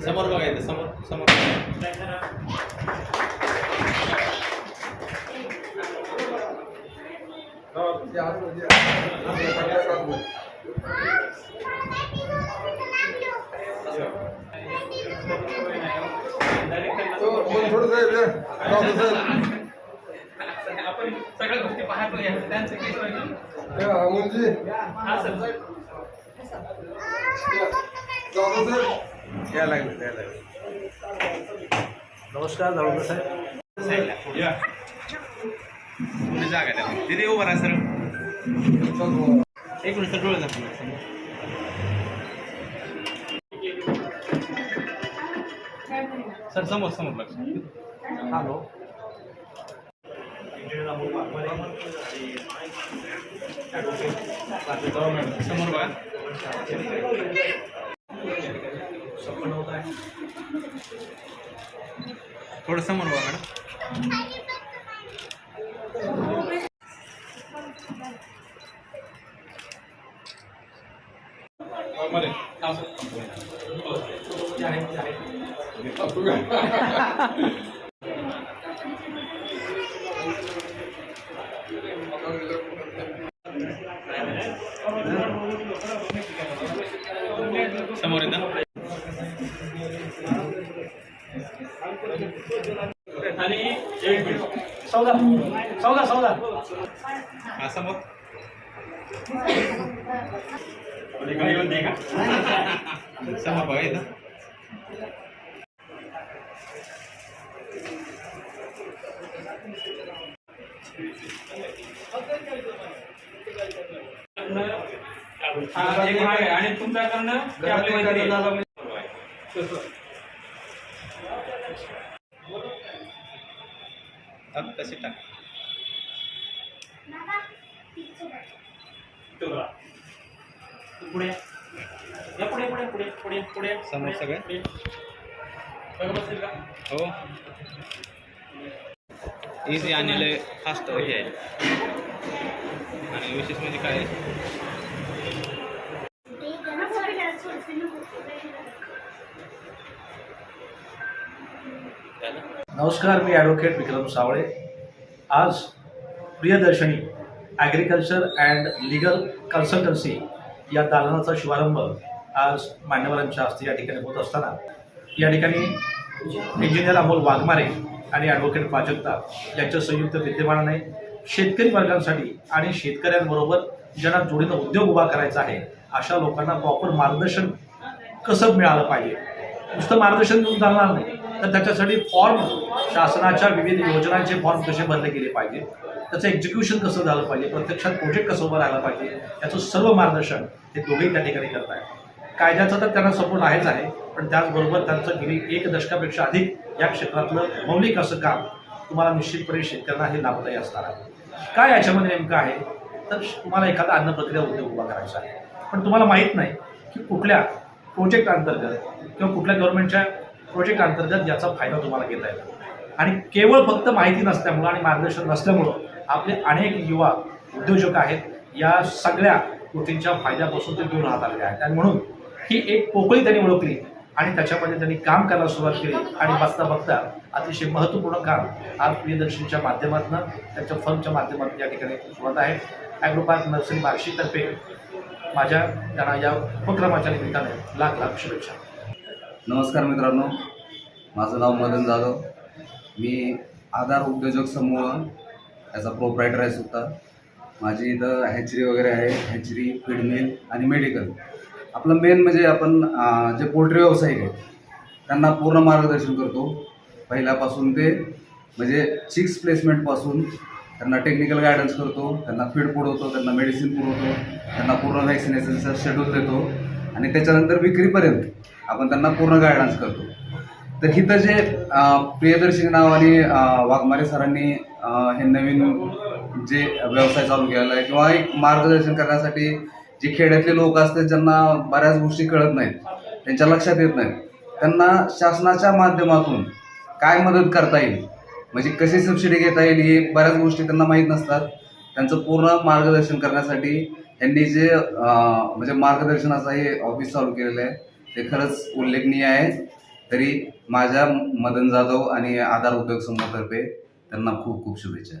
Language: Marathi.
समोर बघायचं समोर समोर आपण सगळ्या गोष्टी पाहतो या. त्यांचं काही सोय नाही. हा, सर. या लागलं या लागलं. नमस्कार जावळकर साहेब. या. पुढे जागा द्या. तिथे उभं राहा सर. एक मिनिट डोळे दाखवा सर समोर समोर लक्ष. हॅलो. समोर बघा. थोडं समोर बघा मॅडम. मध्ये. समोर आणि एक मिनिट चौदा सौदा सौदा हा समोर घरी येऊन का समोर बघा हा, एक भाग आहे आणि तुमच्याकडनं आहे. टाक. पुढे या पुढे पुढे पुढे पुढे पुढे समोर सगळे? हो इझी आणि लय फास्ट हे आहे. आणि विशेष म्हणजे काय? नमस्कार मी ॲडव्होकेट विक्रम सावळे. आज Priyadarshani agriculture and legal consultancy या दालनाचा शुभारंभ आज मान्यवरांच्या हस्ते या ठिकाणी होत असताना. या ठिकाणी इंजिनियर अमोल वाघमारे आणि ॲडव्होकेट प्राजक्ता यांच्या संयुक्त विद्यमानाने शेतकरी वर्गांसाठी आणि शेतकऱ्यांबरोबर ज्यांना जोडीनं उद्योग उभा करायचा आहे अशा लोकांना प्रॉपर मार्गदर्शन कसं मिळालं पाहिजे? नुसतं मार्गदर्शन देऊन चालणार नाही. तर त्याच्यासाठी फॉर्म शासनाच्या विविध योजनांचे फॉर्म कसे भरले गेले पाहिजे? त्याचं एक्झिक्युशन कसं झालं पाहिजे? प्रत्यक्षात प्रोजेक्ट कसं उभं राहिलं पाहिजे? याचं सर्व मार्गदर्शन हे दोघेही त्या ठिकाणी करत आहेत कायद्याचा तर त्यांना सपोर्ट आहेच आहे पण त्याचबरोबर त्यांचं गेली एक दशकापेक्षा अधिक या क्षेत्रातलं मौलिक असं काम तुम्हाला निश्चितपणे शेतकऱ्यांना हे लाभदायी असणार आहे. काय याच्यामध्ये नेमकं आहे? तर तुम्हाला एखादा अन्न प्रक्रिया उद्योग उभा करायचा आहे. पण तुम्हाला माहीत नाही की कुठल्या प्रोजेक्ट अंतर्गत किंवा कुठल्या गव्हर्नमेंटच्या प्रोजेक्ट अंतर्गत याचा फायदा तुम्हाला घेता येतो. आणि केवळ फक्त माहिती नसल्यामुळं आणि मार्गदर्शन नसल्यामुळं आपले अनेक युवा उद्योजक आहेत या सगळ्या गोष्टींच्या फायद्यापासून ते दूर राहत आलेले आहेत. आणि म्हणून ही एक पोकळी त्यांनी ओळखली आणि त्याच्यामध्ये त्यांनी काम करायला सुरुवात केली. आणि बघता बघता अतिशय महत्त्वपूर्ण काम आज प्रियदर्शनच्या माध्यमातून त्यांच्या फर्मच्या माध्यमातून या ठिकाणी सुरुवात आहे. ॲग्रोपार्क नर्सरी बार्शीतर्फे माझ्या त्यांना या उपक्रमाच्या निमित्ताने लाख लाख शुभेच्छा. नमस्कार मित्रांनो. माझं नाव मदन जाधव. मी आधार उद्योजक समूह याचा प्रोप्रायटर आहे सुद्धा. माझी इथं हॅचरी वगैरे आहे. हॅचरी फीड मिल आणि मेडिकल आपलं मेन म्हणजे आपण जे पोल्ट्री व्यावसायिक आहेत त्यांना पूर्ण मार्गदर्शन करतो. पहिल्यापासून ते म्हणजे चिक्स प्लेसमेंटपासून त्यांना टेक्निकल गायडन्स करतो त्यांना फीड पुरवतो त्यांना मेडिसिन पुरवतो त्यांना पूर्ण व्हॅक्सिनेशनचा शेड्यूल देतो आणि त्याच्यानंतर विक्रीपर्यंत आपण त्यांना पूर्ण गायडन्स करतो. तर इथं जे प्रियदर्शनी नावाने वाघमारे सरांनी हे नवीन जे व्यवसाय चालू केलेला आहे किंवा एक मार्गदर्शन करण्यासाठी जे खेड्यातले लोक असतात ज्यांना बऱ्याच गोष्टी कळत नाहीत त्यांच्या लक्षात येत नाहीत त्यांना शासनाच्या माध्यमातून काय मदत करता येईल? म्हणजे कशी सबसिडी घेता येईल हे बऱ्याच गोष्टी त्यांना माहीत नसतात. त्यांचं पूर्ण मार्गदर्शन करण्यासाठी यांनी जे म्हणजे मार्गदर्शनाचं हे ऑफिस चालू केलेलं आहे ते खरंच उल्लेखनीय आहे. तरी माझ्या मदन जाधव आणि आधार उद्योग समूहातर्फे त्यांना खूप खूप शुभेच्छा.